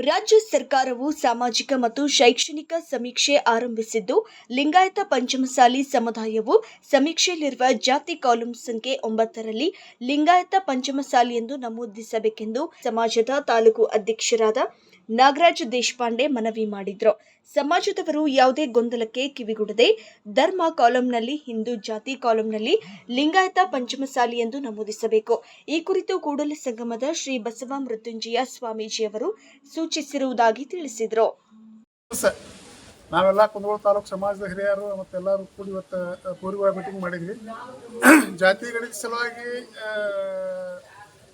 ರಾಜ್ಯ ಸರ್ಕಾರವು ಸಾಮಾಜಿಕ ಮತ್ತು ಶೈಕ್ಷಣಿಕ ಸಮೀಕ್ಷೆ ಆರಂಭಿಸಿದ್ದು, ಲಿಂಗಾಯತ ಪಂಚಮಸಾಲಿ ಸಮುದಾಯವು ಸಮೀಕ್ಷೆಯಲ್ಲಿರುವ ಜಾತಿ ಕಾಲಂ ಸಂಖ್ಯೆ ಒಂಬತ್ತರಲ್ಲಿ ಲಿಂಗಾಯತ ಪಂಚಮಸಾಲಿ ಎಂದು ನಮೂದಿಸಬೇಕೆಂದು ಸಮಾಜದ ತಾಲೂಕು ಅಧ್ಯಕ್ಷರಾದ ನಾಗರಾಜ್ ದೇಶಪಾಂಡೆ ಮನವಿ ಮಾಡಿದ್ರು. ಸಮಾಜದವರು ಯಾವುದೇ ಗೊಂದಲಕ್ಕೆ ಕಿವಿಗೊಡದೆ ಧರ್ಮ ಕಾಲಂನಲ್ಲಿ, ಹಿಂದೂ ಜಾತಿ ಕಾಲಂನಲ್ಲಿ ಲಿಂಗಾಯತ ಪಂಚಮಸಾಲಿ ಎಂದು ನಮೂದಿಸಬೇಕು. ಈ ಕುರಿತು ಕೂಡಲ ಸಂಗಮದ ಶ್ರೀ ಬಸವ ಮೃತ್ಯುಂಜಯ ಸ್ವಾಮೀಜಿಯವರು ಸೂಚಿಸಿರುವುದಾಗಿ ತಿಳಿಸಿದರು. ನಾವೆಲ್ಲ ಕುಂದಗೋಳ ತಾಲೂಕು ಸಮಾಜದ ಹಿರಿಯರು ಮತ್ತೆ ಎಲ್ಲರೂ ಕೂಡಿ ಇವತ್ತು ಪೂರ್ವ ಮೀಟಿಂಗ್ ಮಾಡಿದ್ವಿ. ಜಾತಿ ಗಣಿತ ಸಲುವಾಗಿ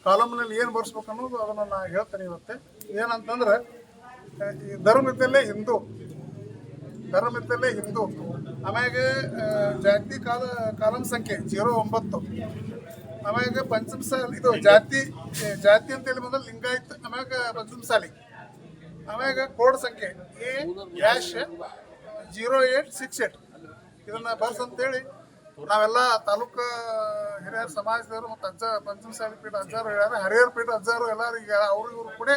ಕಾಲಮ್ನಲ್ಲಿ ಏನು ಬರ್ಸ್ಬೇಕು ಅನ್ನೋದು ಅದನ್ನು ನಾನು ಹೇಳ್ತೇನೆ ಇವತ್ತೆ. ಏನಂತಂದ್ರೆ ಈ ಧರ್ಮದಲ್ಲೇ ಹಿಂದೂ. ಧರ್ಮದಲ್ಲೇ ಹಿಂದೂ. ಆಮ್ಯಾಗ ಜಾತಿ ಕಾಲ ಕಾಲಮ್ ಸಂಖ್ಯೆ ಜೀರೋ ಒಂಬತ್ತು. ಆಮ್ಯಾಗ ಪಂಚಮಸಾಲಿ, ಇದು ಜಾತಿ ಜಾತಿ ಅಂತೇಳಿ ಮೊದಲು ಲಿಂಗಾಯತ್, ಆಮ್ಯಾಗ ಪಂಚಮಸಾಲಿ. ಆಮ್ಯಾಗ ಕೋಡ್ ಸಂಖ್ಯೆ A, dash, zero eight, six eight. ಇದನ್ನು ಬರ್ಸ್ ಅಂತೇಳಿ ನಾವೆಲ್ಲ ತಾಲೂಕು ಹಿರಿಯರ ಸಮಾಜದವರು ಮತ್ತು ಅಜ್ಜ ಪಂಚಮಸಾಲಿ ಪೀಠ ಅಜ್ಜಾರು ಹೇಳ್ಯಾರ ಹರಿಹರ ಪೀಠ ಅಜ್ಜಾರು ಎಲ್ಲರಿಗೆ ಅವ್ರಿಗೂ ಕೂಡ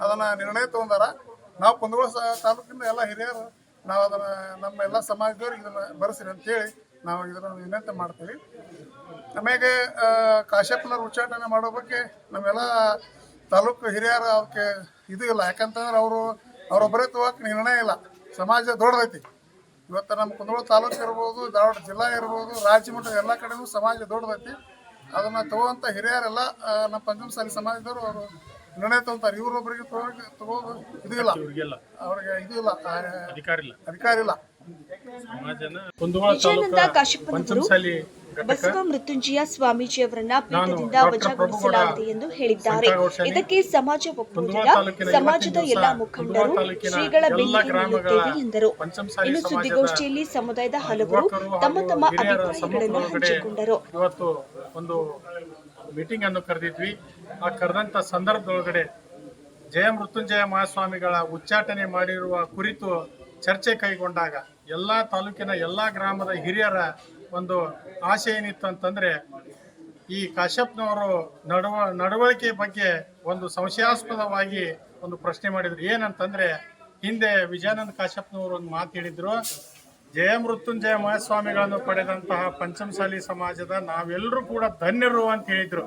ಅದನ್ನ ನಿರ್ಣಯ ತಗೊಂಡಾರ. ನಾವು ಕುಂದಗೋಳ ತಾಲೂಕಿನ ಎಲ್ಲ ಹಿರಿಯರು ನಾವು ಅದನ್ನ ನಮ್ಮ ಎಲ್ಲ ಸಮಾಜದವ್ರಿಗೆ ಇದನ್ನ ಬರೆಸ್ರಿ ಅಂತೇಳಿ ನಾವು ಇದನ್ನ ವಿನಂತಿ ಮಾಡ್ತೀವಿ. ಆಮೇಲೆ ಆ, ಉಚ್ಚಾಟನೆ ಮಾಡೋ ಬಗ್ಗೆ ನಮ್ಮೆಲ್ಲ ತಾಲೂಕು ಹಿರಿಯರು ಅದಕ್ಕೆ ಇದು ಇಲ್ಲ. ಯಾಕಂತಂದ್ರೆ ಅವರು ಅವರೊಬ್ಬರೇ ತಗೋಕೆ ನಿರ್ಣಯ ಇಲ್ಲ. ಸಮಾಜ ದೊಡ್ಡದೈತಿ. ಇವತ್ತು ನಮ್ಮ ಕುಂದಗೋಳ ತಾಲೂಕು ಇರ್ಬೋದು ಧಾರವಾಡ ಜಿಲ್ಲಾ ಇರ್ಬೋದು ರಾಜ್ಯ ಮಟ್ಟದ ಎಲ್ಲ ಕಡೆನೂ ಸಮಾಜ ದೊಡ್ಡದೈತಿ. ಅದನ್ನು ತಗೋವಂಥ ಹಿರಿಯರೆಲ್ಲ ನಮ್ಮ ಪಂಚಮಸಾಲಿ ಸಮಾಜದವರು ಅವರು ನಿರ್ಣಯ ತಗೊಂತಾರೆ ಇವರೊಬ್ಬರಿಗೆ ತಗೋದು ಇದು ಇಲ್ಲ. ಅವ್ರಿಗೆ ಇದು ಇಲ್ಲ. ಅಧಿಕಾರ ಇಲ್ಲ. ಅಧಿಕಾರ ಇಲ್ಲ. ಕುಂದಗೋಳ ತಾಲೂಕು ಪಂಚಮಸಾಲಿ ಬಸವ ಮೃತ್ಯುಂಜಯ ಸ್ವಾಮೀಜಿಯವರನ್ನ ಪೀಠದಿಂದ ವಜಾಗೊಳಿಸಲಾಗಿದೆ ಎಂದು ಹೇಳಿದ್ದಾರೆ. ಇದಕ್ಕೆ ಸಮಾಜ ಒಪ್ಪುವುದಿಲ್ಲ ಸಮಾಜದ ಎಲ್ಲಾ ಮುಖಂಡರು ಶ್ರೀಗಳ ಬೆನ್ನಿಗೆ ನಿಲ್ಲುತ್ತೇವೆ ಎಂದರು. ಇನ್ನು ಸುದ್ದಿಗೋಷ್ಠಿಯಲ್ಲಿ ಸಮುದಾಯದ ಹಲವರು ತಮ್ಮ ತಮ್ಮ ಅಭಿಪ್ರಾಯಗಳನ್ನು ಹಂಚಿಕೊಂಡರು. ಇವತ್ತು ಒಂದು ಮೀಟಿಂಗ್ ಅನ್ನು ಕರೆದಿದ್ವಿ. ಆ ಕರೆದಂತ ಸಂದರ್ಭದೊಳಗಡೆ ಜಯ ಮೃತ್ಯುಂಜಯ ಮಹಾಸ್ವಾಮಿಗಳ ಉಚ್ಚಾಟನೆ ಮಾಡಿರುವ ಕುರಿತು ಚರ್ಚೆ ಕೈಗೊಂಡಾಗ ಎಲ್ಲ ತಾಲೂಕಿನ ಎಲ್ಲ ಗ್ರಾಮದ ಹಿರಿಯರ ಒಂದು ಆಶೆ ಏನಿತ್ತು ಅಂತಂದ್ರೆ, ಈ ಕಾಶ್ಯಪ್ನವರು ನಡವ, ನಡವಳಿಕೆ ಬಗ್ಗೆ ಒಂದು ಸಂಶಯಾಸ್ಪದವಾಗಿ ಒಂದು ಪ್ರಶ್ನೆ ಮಾಡಿದ್ರು. ಏನಂತಂದ್ರೆ, ಹಿಂದೆ ವಿಜಯಾನಂದ ಕಾಶ್ಯಪ್ನವರು ಒಂದು ಮಾತು ಹೇಳಿದ್ರು, ಜಯ ಮೃತ್ಯುಂಜಯ ಮಹಾಸ್ವಾಮಿಗಳನ್ನು ಪಡೆದಂತಹ ಪಂಚಮಸಾಲಿ ಸಮಾಜದ ನಾವೆಲ್ಲರೂ ಕೂಡ ಧನ್ಯರು ಅಂತ ಹೇಳಿದರು.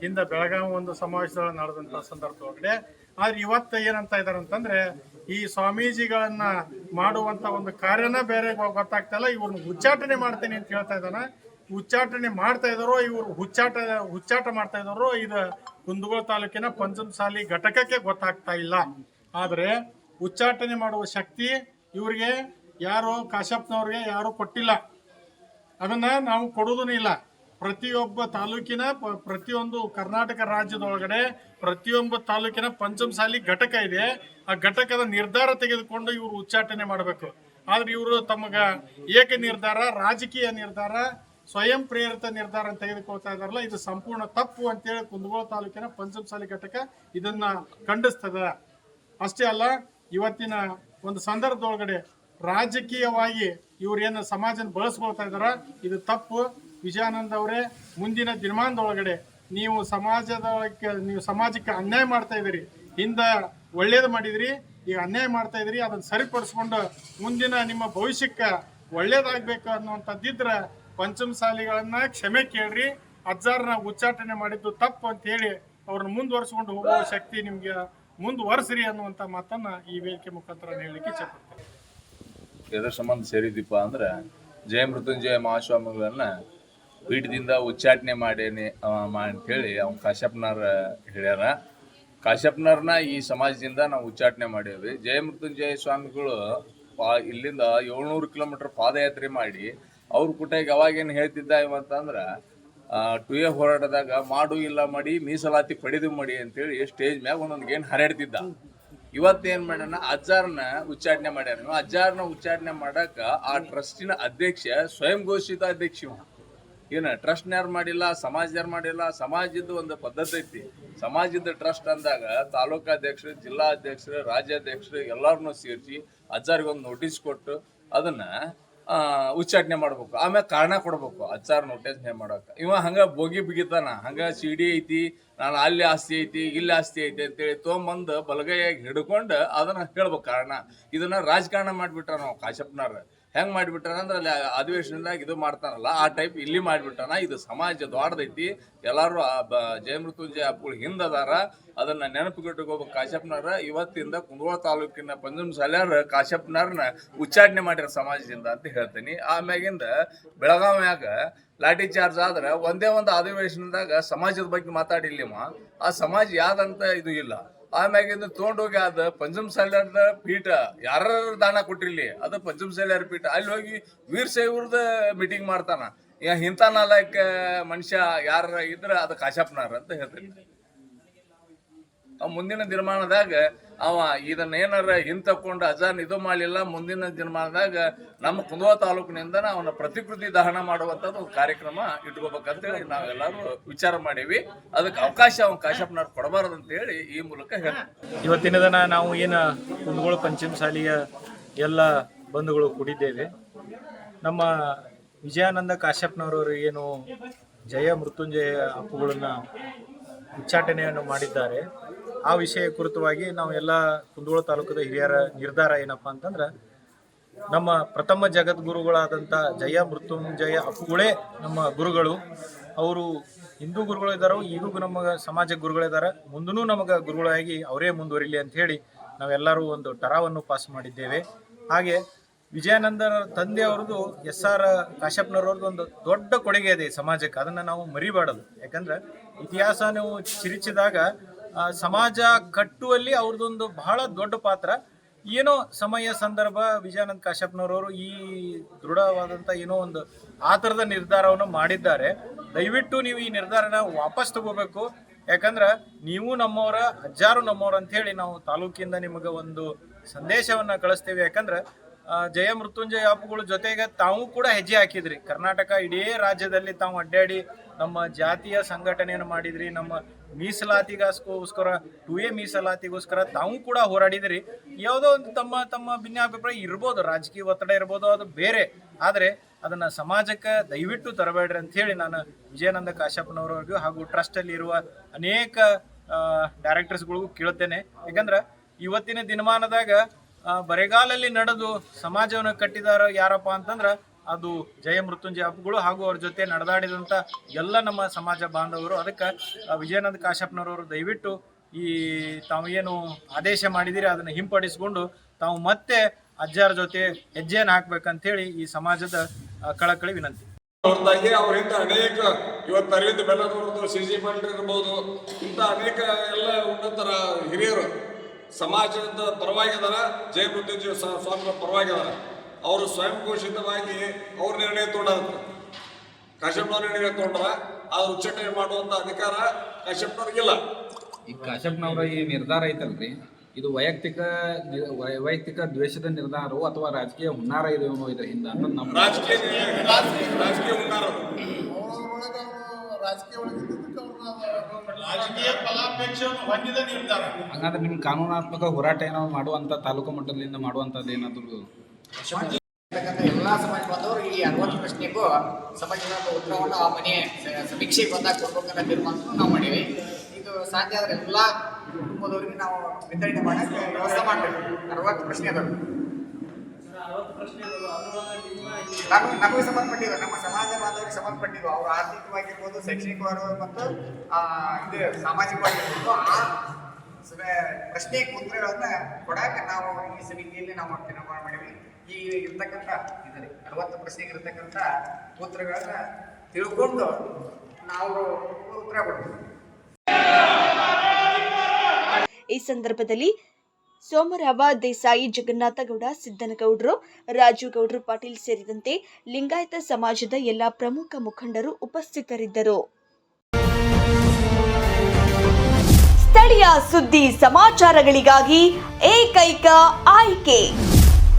ಹಿಂದೆ ಬೆಳಗಾವಿ ಒಂದು ಸಮಾವೇಶದೊಳಗೆ ನಡೆದಂತಹ ಸಂದರ್ಭದೊಳಗಡೆ. ಆದ್ರೆ ಇವತ್ತು ಏನಂತ ಇದ್ದಾರೆ ಅಂತಂದ್ರೆ ಈ ಸ್ವಾಮೀಜಿಗಳನ್ನ ಮಾಡುವಂತ ಒಂದು ಕಾರ್ಯನ ಬೇರೆ ಗೊತ್ತಾಗ್ತಾ ಇಲ್ಲ ಇವ್ರನ್ನ ಉಚ್ಚಾಟನೆ ಮಾಡ್ತೇನೆ ಅಂತ ಹೇಳ್ತಾ ಇದ್ದಾನೆ. ಉಚ್ಚಾಟನೆ ಮಾಡ್ತಾ ಇದ್ರು ಇವರು ಹುಚ್ಚಾಟ ಹುಚ್ಚಾಟ ಮಾಡ್ತಾ ಇದ್ರು ಇದು ಕುಂದಗೋಳ ತಾಲೂಕಿನ ಪಂಚಮಸಾಲಿ ಘಟಕಕ್ಕೆ ಗೊತ್ತಾಗ್ತಾ ಇಲ್ಲ. ಆದ್ರೆ ಉಚ್ಚಾಟನೆ ಮಾಡುವ ಶಕ್ತಿ ಇವರಿಗೆ, ಯಾರು ಕಾಶಪ್ಪನವ್ರಿಗೆ ಯಾರು ಕೊಟ್ಟಿಲ್ಲ. ಅದನ್ನ ನಾವು ಕೊಡೋದೂ ಇಲ್ಲ. ಪ್ರತಿಯೊಬ್ಬ ತಾಲೂಕಿನ ಪ್ರತಿಯೊಂದು ಕರ್ನಾಟಕ ರಾಜ್ಯದೊಳಗಡೆ ಪ್ರತಿಯೊಬ್ಬ ತಾಲೂಕಿನ ಪಂಚಮಸಾಲಿ ಘಟಕ ಇದೆ. ಆ ಘಟಕದ ನಿರ್ಧಾರ ತೆಗೆದುಕೊಂಡು ಇವರು ಉಚ್ಚಾಟನೆ ಮಾಡಬೇಕು. ಆದ್ರೆ ಇವರು ತಮಗ ಏಕ ನಿರ್ಧಾರ, ರಾಜಕೀಯ ನಿರ್ಧಾರ, ಸ್ವಯಂ ಪ್ರೇರಿತ ನಿರ್ಧಾರ ತೆಗೆದುಕೊಳ್ತಾ ಇದಾರಲ್ಲ ಇದು ಸಂಪೂರ್ಣ ತಪ್ಪು ಅಂತೇಳಿ ಕುಂದಗೋಳ ತಾಲೂಕಿನ ಪಂಚಮಸಾಲಿ ಘಟಕ ಇದನ್ನ ಖಂಡಿಸ್ತದ. ಅಷ್ಟೇ ಅಲ್ಲ, ಇವತ್ತಿನ ಒಂದು ಸಂದರ್ಭದೊಳಗಡೆ ರಾಜಕೀಯವಾಗಿ ಇವ್ರೇನು ಸಮಾಜನ ಬಳಸ್ಕೊಳ್ತಾ ಇದಾರ ಇದು ತಪ್ಪು. ವಿಜಯಾನಂದ ಅವರೇ, ಮುಂದಿನ ದಿನಮಾನದೊಳಗಡೆ ನೀವು ಸಮಾಜದ ನೀವು ಸಮಾಜಕ್ಕೆ ಅನ್ಯಾಯ ಮಾಡ್ತಾ ಇದ್ದೀರಿ. ಹಿಂದ ಒಳ್ಳೇದು ಮಾಡಿದಿರಿ, ಈಗ ಅನ್ಯಾಯ ಮಾಡ್ತಾ ಇದ್ರಿ ಅದನ್ನ ಸರಿಪಡಿಸ್ಕೊಂಡು ಮುಂದಿನ ನಿಮ್ಮ ಭವಿಷ್ಯಕ್ಕೆ ಒಳ್ಳೇದಾಗಬೇಕು ಅನ್ನುವಂಥದ್ದಿದ್ರೆ ಪಂಚಮಸಾಲಿಗಳನ್ನ ಕ್ಷಮೆ ಕೇಳ್ರಿ. ಅಜ್ಜಾರನ ಉಚ್ಚಾಟನೆ ಮಾಡಿದ್ದು ತಪ್ಪು ಅಂತ ಹೇಳಿ ಅವ್ರನ್ನ ಮುಂದುವರಿಸ್ಕೊಂಡು ಹೋಗುವ ಶಕ್ತಿ ನಿಮ್ಗೆ ಮುಂದುವರಿಸ್ರಿ ಅನ್ನುವಂಥ ಮಾತನ್ನ ಈ ವೇದಿಕೆ ಮುಖಾಂತರ ಹೇಳಲಿಕ್ಕೆ ಇಚ್ಛೆಪಡ್ತೇನೆ. ಇದರ ಸಂಬಂಧ ಸೇರಿದ್ದೀಪ ಅಂದ್ರೆ ಜಯ ಮೃತ್ಯುಂಜಯ ಮಹಾಸ್ವಾಮಿಗಳನ್ನ ಪೀಠದಿಂದ ಉಚ್ಚಾಟನೆ ಮಾಡೇನಿ ಅಂತೇಳಿ ಅವ್ನು ಕಾಶ್ಯಪ್ನವ್ರ ಹೇಳ್ಯಾರ. ಕಾಶ್ಯಪ್ನವ್ರನ್ನ ಈ ಸಮಾಜದಿಂದ ನಾವು ಉಚ್ಚಾಟನೆ ಮಾಡೇವಿ. ಜಯ ಮೃತ್ಯುಂಜಯ ಸ್ವಾಮಿಗಳು ಇಲ್ಲಿಂದ ಏಳ್ನೂರು ಕಿಲೋಮೀಟರ್ ಪಾದಯಾತ್ರೆ ಮಾಡಿ, ಅವ್ರ ಕುಟೆಗೆ ಅವಾಗೇನು ಹೇಳ್ತಿದ್ದ ಇವಂತಂದ್ರೆ ಎ ಹೋರಾಟದಾಗ ಮಾಡು ಇಲ್ಲ ಮಾಡಿ, ಮೀಸಲಾತಿ ಪಡೆದು ಮಾಡಿ ಅಂತೇಳಿ ಸ್ಟೇಜ್ ಮ್ಯಾಗ ಒಂದೊಂದು ಏನು ಹರಡ್ತಿದ್ದ ಇವತ್ತೇನು ಮಾಡ್ಯಾನ ಅಜ್ಜಾರನ್ನ ಉಚ್ಚಾಟನೆ ಮಾಡ್ಯಾರ ಅಜ್ಜಾರನ್ನ ಅಜ್ಜಾರನ ಉಚ್ಚಾಟನೆ ಮಾಡಕ್ಕೆ ಆ ಟ್ರಸ್ಟಿನ ಅಧ್ಯಕ್ಷ, ಸ್ವಯಂ ಘೋಷಿತ ಅಧ್ಯಕ್ಷ ಏನ ಟ್ರಸ್ಟ್ ಯಾರು ಮಾಡಿಲ್ಲ ಸಮಾಜದಾರು ಮಾಡಿಲ್ಲ ಸಮಾಜದ ಒಂದು ಪದ್ಧತಿ ಐತಿ. ಸಮಾಜದ ಟ್ರಸ್ಟ್ ಅಂದಾಗ ತಾಲೂಕಾಧ್ಯಕ್ಷರು, ಜಿಲ್ಲಾಧ್ಯಕ್ಷರು, ರಾಜ್ಯಾಧ್ಯಕ್ಷರು ಎಲ್ಲಾರನ್ನೂ ಸೇರಿಸಿ ಅಜ್ಜಾರಿಗೊಂದು ನೋಟಿಸ್ ಕೊಟ್ಟು ಅದನ್ನ ಉಚ್ಚಾಟನೆ ಮಾಡ್ಬೇಕು. ಆಮೇಲೆ ಕಾರಣ ಕೊಡ್ಬೇಕು ಅಚ್ಚಾರ ನೋಟಿಸ್ ನೇ ಮಾಡಕ. ಇವ ಹಂಗ ಬೋಗಿ ಬಿಗಿತಾನ, ಹಂಗ ಸಿಡಿ ಐತಿ, ನಾನು ಅಲ್ಲಿ ಆಸ್ತಿ ಐತಿ, ಇಲ್ಲಿ ಆಸ್ತಿ ಐತಿ ಅಂತೇಳಿ ತೊಗೊಂಬಂದು ಬಲಗೈಯಾಗಿ ಹಿಡ್ಕೊಂಡು ಅದನ್ನ ಹೇಳ್ಬೇಕು ಕಾರಣ. ಇದನ್ನ ರಾಜಕಾರಣ ಮಾಡ್ಬಿಟ್ರ ನಾವು ಕಾಶಪ್ಪನಾರ ಹೆಂಗ್ ಮಾಡ್ಬಿಟ್ಟಾನ ಅಂದ್ರೆ ಅಲ್ಲಿ ಅಧಿವೇಶನದಾಗ ಇದು ಮಾಡ್ತಾರಲ್ಲ, ಆ ಟೈಪ್ ಇಲ್ಲಿ ಮಾಡ್ಬಿಟ್ಟಾನ. ಇದು ಸಮಾಜ ದೊಡ್ಡದೈತಿ. ಎಲ್ಲಾರು ಜಯಮೃತ್ಯುಂಜಯ ಹಬ್ಬಗಳು ಹಿಂದದಾರ ಅದನ್ನ ನೆನಪಿಗಿಟ್ಟುಕೋಬೇಕು ಕಾಶ್ಯಪ್ನವ್ರ ಇವತ್ತಿಂದ ಕುಂದಗೋಳ ತಾಲೂಕಿನ ಪಂಜಮ್ ಸಾಲ್ಯಾರ ಕಾಶಪ್ಪನಾರನ್ನ ಉಚ್ಚಾಟನೆ ಮಾಡಿರೋ ಸಮಾಜದಿಂದ ಅಂತ ಹೇಳ್ತೀನಿ. ಆಮ್ಯಾಗಿಂದ ಬೆಳಗಾವ್ಯಾಗ ಲಾಠಿ ಚಾರ್ಜ್ ಆದ್ರೆ ಒಂದೇ ಒಂದು ಅಧಿವೇಶನದಾಗ ಸಮಾಜದ ಬಗ್ಗೆ ಮಾತಾಡಿಲ್ಲಿಮ್ಮ ಆ ಸಮಾಜ ಯಾವ್ದಂತ ಇದು ಇಲ್ಲ. ಆಮ್ಯಾಗಿಂದ ತೊಗೊಂಡೋಗಿ ಅದ ಪಂಚಮ ಸಾಲ್ಯಾರ್ದ ಪೀಠ ಯಾರು ದಾನ ಕೊಟ್ಟಿರ್ಲಿ, ಅದು ಪಂಚಮ ಸಾಲ್ಯಾರ ಪೀಠ. ಅಲ್ಲಿ ಹೋಗಿ ವೀರ್ ಸಾಹೇಬ್ರದ ಮೀಟಿಂಗ್ ಮಾಡ್ತಾನ. ಇಂಥ ನಾಲ್ಕ ಮನುಷ್ಯ ಯಾರ ಇದ್ರ ಅದು ಕಾಶಪ್ಪನಾರ ಅಂತ ಹೇಳ್ತೀನಿ ಮುಂದಿನ ದಿನಮಾನದಾಗ ಅವ ಇದನ್ನ ಏನಾರ ಹಿಂತಕೊಂಡು ಅಜಾನ್ ಇದು ಮಾಡಲಿಲ್ಲ, ಮುಂದಿನ ದಿನಮಾನದಾಗ ನಮ್ಮ ಕುಂದವ ತಾಲೂಕಿನಿಂದ ಅವನ ಪ್ರತಿಕೃತಿ ದಹನ ಮಾಡುವಂಥದ್ದು ಒಂದು ಕಾರ್ಯಕ್ರಮ ಇಟ್ಕೋಬೇಕಂತೇಳಿ ನಾವೆಲ್ಲರೂ ವಿಚಾರ ಮಾಡೀವಿ. ಅದಕ್ಕೆ ಅವಕಾಶ ಅವನ ಕಾಶಪ್ಪನವ್ರು ಕೊಡಬಾರದು ಅಂತ ಹೇಳಿ ಈ ಮೂಲಕ ಹೇಳ್ತೀನಿ ಇವತ್ತಿನ ದಿನ ನಾವು ಏನು ಕುಂದಗೋಳ ಶಾಲೆಯ ಎಲ್ಲ ಬಂಧುಗಳು ಕೂಡಿದ್ದೇವೆ. ನಮ್ಮ ವಿಜಯಾನಂದ ಕಾಶ್ಯಪ್ನವರು ಏನು ಜಯ ಮೃತ್ಯುಂಜಯ ಹಕ್ಕುಗಳನ್ನು ಉಚ್ಚಾಟನೆಯನ್ನು ಮಾಡಿದ್ದಾರೆ. ಆ ವಿಷಯ ಕುರಿತವಾಗಿ ನಾವು ಎಲ್ಲ ಕುಂದಗೋಳ ತಾಲೂಕದ ಹಿರಿಯರ ನಿರ್ಧಾರ ಏನಪ್ಪ ಅಂತಂದ್ರೆ, ನಮ್ಮ ಪ್ರಥಮ ಜಗದ್ಗುರುಗಳಾದಂಥ ಜಯ ಮೃತ್ಯುಂಜಯ ಅಪ್ಪುಗಳೇ ನಮ್ಮ ಗುರುಗಳು. ಅವರು ಹಿಂದೂ ಗುರುಗಳಿದ್ದಾರೋ ಈಗೂ ನಮ್ಮ ಸಮಾಜ ಗುರುಗಳಿದ್ದಾರೆ ಮುಂದೂ ನಮಗೆ ಗುರುಗಳಾಗಿ ಅವರೇ ಮುಂದುವರಿಲಿ ಅಂತ ಹೇಳಿ ನಾವೆಲ್ಲರೂ ಒಂದು ಟರಾವನ್ನು ಪಾಸ್ ಮಾಡಿದ್ದೇವೆ. ಹಾಗೆ ವಿಜಯಾನಂದರ ತಂದೆ ಅವ್ರದ್ದು ಎಸ್ ಆರ್ ಕಾಶ್ಯಪ್ನವ್ರದ್ದು ಒಂದು ದೊಡ್ಡ ಕೊಡುಗೆ ಇದೆ ಸಮಾಜಕ್ಕೆ. ಅದನ್ನು ನಾವು ಮರಿಬಾರದು. ಯಾಕಂದ್ರೆ ಇತಿಹಾಸ ನೀವು ಚಿರಿಚಿದಾಗ ಸಮಾಜ ಕಟ್ಟುವಲ್ಲಿ ಅವ್ರದ್ದೊಂದು ಬಹಳ ದೊಡ್ಡ ಪಾತ್ರ. ಏನೋ ಸಮಯ ಸಂದರ್ಭ, ವಿಜಯಾನಂದ ಕಾಶ್ಯಪ್ನವರವರು ಈ ದೃಢವಾದಂಥ ಏನೋ ಒಂದು ಆ ಥರದ ನಿರ್ಧಾರವನ್ನು ಮಾಡಿದ್ದಾರೆ. ದಯವಿಟ್ಟು ನೀವು ಈ ನಿರ್ಧಾರನ ವಾಪಸ್ ತಗೋಬೇಕು. ಯಾಕಂದ್ರೆ ನೀವು ನಮ್ಮವರ ಹಜ್ಜಾರು ನಮ್ಮವ್ರ ಅಂತ ಹೇಳಿ ನಾವು ತಾಲೂಕಿಂದ ನಿಮಗೆ ಒಂದು ಸಂದೇಶವನ್ನ ಕಳಿಸ್ತೇವೆ. ಯಾಕಂದ್ರೆ ಜಯ ಮೃತ್ಯುಂಜಯ ಯಾಪುಗಳ ಜೊತೆಗೆ ತಾವು ಕೂಡ ಹೆಜ್ಜೆ ಹಾಕಿದ್ರಿ. ಕರ್ನಾಟಕ ಇಡೀ ರಾಜ್ಯದಲ್ಲಿ ತಾವು ಅಡ್ಡಾಡಿ ನಮ್ಮ ಜಾತಿಯ ಸಂಘಟನೆಯನ್ನು ಮಾಡಿದ್ರಿ, ನಮ್ಮ ಮೀಸಲಾತಿಗೋಸ್ಕರ ಟು ಎ ಮೀಸಲಾತಿಗೋಸ್ಕರ ತಾವು ಕೂಡ ಹೋರಾಡಿದಿರಿ. ಯಾವುದೋ ಒಂದು ತಮ್ಮ ತಮ್ಮ ಭಿನ್ನಾಭಿಪ್ರಾಯ ಇರ್ಬೋದು, ರಾಜಕೀಯ ಒತ್ತಡ ಇರ್ಬೋದು, ಅದು ಬೇರೆ. ಆದರೆ ಅದನ್ನ ಸಮಾಜಕ್ಕೆ ದಯವಿಟ್ಟು ತರಬೇಡ್ರಿ ಅಂತ ಹೇಳಿ ನಾನು ವಿಜಯಾನಂದ ಕಾಶ್ಯಪ್ಪನವರಿಗೂ ಹಾಗೂ ಟ್ರಸ್ಟ್ ಅಲ್ಲಿ ಇರುವ ಅನೇಕ ಡೈರೆಕ್ಟರ್ಸ್ಗಳಿಗೂ ಕೇಳುತ್ತೇನೆ ಯಾಕಂದ್ರೆ ಇವತ್ತಿನ ದಿನಮಾನದಾಗ ಬರೆಗಾಲಲ್ಲಿ ನಡೆದು ಸಮಾಜವನ್ನು ಕಟ್ಟಿದಾರ ಯಾರಪ್ಪ ಅಂತಂದ್ರ ಅದು ಜಯ ಮೃತ್ಯುಂಜಯ ಹಬ್ಬಗಳು ಹಾಗೂ ಅವ್ರ ಜೊತೆ ನಡೆದಾಡಿದಂಥ ಎಲ್ಲ ನಮ್ಮ ಸಮಾಜ ಬಾಂಧವರು. ಅದಕ್ಕೆ ವಿಜಯಾನಂದ ಕಾಶಪ್ಪನವರವರು ದಯವಿಟ್ಟು ಈ ತಾವು ಏನು ಆದೇಶ ಮಾಡಿದಿರಿ ಅದನ್ನು ಹಿಂಪಡಿಸ್ಕೊಂಡು ತಾವು ಮತ್ತೆ ಅಜ್ಜಾರ ಜೊತೆ ಹೆಜ್ಜೆಯನ್ನು ಹಾಕ್ಬೇಕಂತೇಳಿ ಈ ಸಮಾಜದ ಕಳಕಳಿ ವಿನಂತಿ. ಹೊರತಾಗಿ ಅವರಿಂದ ಅನೇಕ, ಇವತ್ತು ಅರವಿಂದ ಬೆಲ್ಲದವ್ರದ್ದು ಸಿ ಜಿ ಪಾಟೀಲ್ ಇರ್ಬೋದು ಇಂಥ ಅನೇಕ ಎಲ್ಲ ಉನ್ನತರ ಹಿರಿಯರು ಸಮಾಜದ ಪರವಾಗಿದಾರ ಜಯ ಮೃತ್ಯುಂಜಯ ಸ್ವ- ಸ್ವಾಮಿಗಳ ಪರವಾಗಿದಾರ ಅವರು ಸ್ವಯಂ ಘೋಷಿತವಾಗಿ ಅವ್ರ ನಿರ್ಣಯ ತೊಗೊಂಡಾರ ಕಾಶ್ಯಪ್ನವ್ರ ನಿರ್ಣಯ ತೊಗೊಂಡ್ರ ಅದು ಉಚ್ಚಾಟನೆ ಮಾಡುವಂತ ಅಧಿಕಾರ ಕಶ್ಯಪ್ನವ್ರಿಗಿಲ್ಲ. ಈ ಕಾಶ್ಯಪ್ನವರ ಈ ನಿರ್ಧಾರ ಐತಲ್ರಿ? ಇದು ವೈಯಕ್ತಿಕ ವೈ- ವೈಯಕ್ತಿಕ ದ್ವೇಷದ ನಿರ್ಧಾರವೋ ಅಥವಾ ರಾಜಕೀಯ ಹುನ್ನಾರ ಇದೆಯೋ ಇದ್ರ ಹಿಂದ ಅನ್ನೋದು ನಮ್ಮ ರಾಜಕೀಯ ರಾಜಕೀಯ ಹುನ್ನಾರ. ಅವರೊಳಗೆ ಅವರು ರಾಜಕೀಯ ಒಳಗೆ ಇದ್ದಿದ್ದಕ್ಕೆ ಅವ್ರನ್ನ ರಾಜಕೀಯ ಫಲಾಪೇಕ್ಷೆಯನ್ನು ಹೊಂದಿದ ನಿರ್ಧಾರ. ಹಂಗಂದ್ರೆ ನಿಮ್ ಕಾನೂನಾತ್ಮಕ ಹೋರಾಟ ಏನೋ ಮಾಡುವಂತ ತಾಲೂಕು ಮಟ್ಟದಿಂದ ಮಾಡುವಂತದ್ದು ಏನಾದ್ರು ಎಲ್ಲಾ ಸಮಾಜ ಬಾಂಧವರು ಈ ಅರವತ್ತು ಪ್ರಶ್ನೆಗೂ ಸಮಾಜದ ಉತ್ತರವನ್ನು ಆ ಮನೆ ಸಮೀಕ್ಷೆಗೆ ಬಂದಾಗ ಕೊಡ್ಬೇಕನ್ನೋ ತೀರ್ಮಾನವನ್ನು ನಾವು ಮಾಡೀವಿ. ಇದು ಸಾಧ್ಯ ಆದ್ರೆ ಎಲ್ಲ ಕುಟುಂಬದವರಿಗೆ ನಾವು ವಿತರಣೆ ಮಾಡಕ್ಕೆ ವ್ಯವಸ್ಥೆ ಮಾಡಬೇಕು. ಅರವತ್ತು ಪ್ರಶ್ನೆ ಅದಾವೆ. ನಮಗೆ ನಮಗೆ ಸಂಬಂಧಪಟ್ಟಿದ್ದು ನಮ್ಮ ಸಮಾಜ ಬಾಂಧವರಿಗೆ ಸಂಬಂಧಪಟ್ಟಿದ್ದು ಅವರು ಆರ್ಥಿಕವಾಗಿರ್ಬೋದು ಶೈಕ್ಷಣಿಕವಾಗಿ ಮತ್ತು ಇದು ಸಾಮಾಜಿಕವಾಗಿರ್ಬೋದು. ಆ ಪ್ರಶ್ನೆ ಉತ್ತರಗಳನ್ನ ಕೊಡಕ್ಕೆ ನಾವು ಈ ಸಮಿತಿಯಲ್ಲಿ ನಾವು ತೀರ್ಮಾನ ಮಾಡಿದ್ವಿ ಈ ಇರ್ತಕ್ಕಂಥ ಇದರಲ್ಲಿ ಅರವತ್ತು ಪ್ರಶ್ನೆಗೆ ಇರ್ತಕ್ಕಂಥ ಉತ್ತರಗಳನ್ನ ತಿಳ್ಕೊಂಡು ನಾವು ಉತ್ತರ ಕೊಡ್ತೀವಿ. ಈ ಸಂದರ್ಭದಲ್ಲಿ ಸೋಮರಾವ ದೇಸಾಯಿ ಜಗನ್ನಾಥಗೌಡ, ಸಿದ್ದನಗೌಡರು ರಾಜು ಗೌಡ್ರು ಪಾಟೀಲ್ ಸೇರಿದಂತೆ ಲಿಂಗಾಯತ ಸಮಾಜದ ಎಲ್ಲ ಪ್ರಮುಖ ಮುಖಂಡರು ಉಪಸ್ಥಿತರಿದ್ದರು. ಸ್ಥಳೀಯ ಸುದ್ದಿ ಸಮಾಚಾರಗಳಿಗಾಗಿ ಏಕೈಕ ಆಯ್ಕೆ.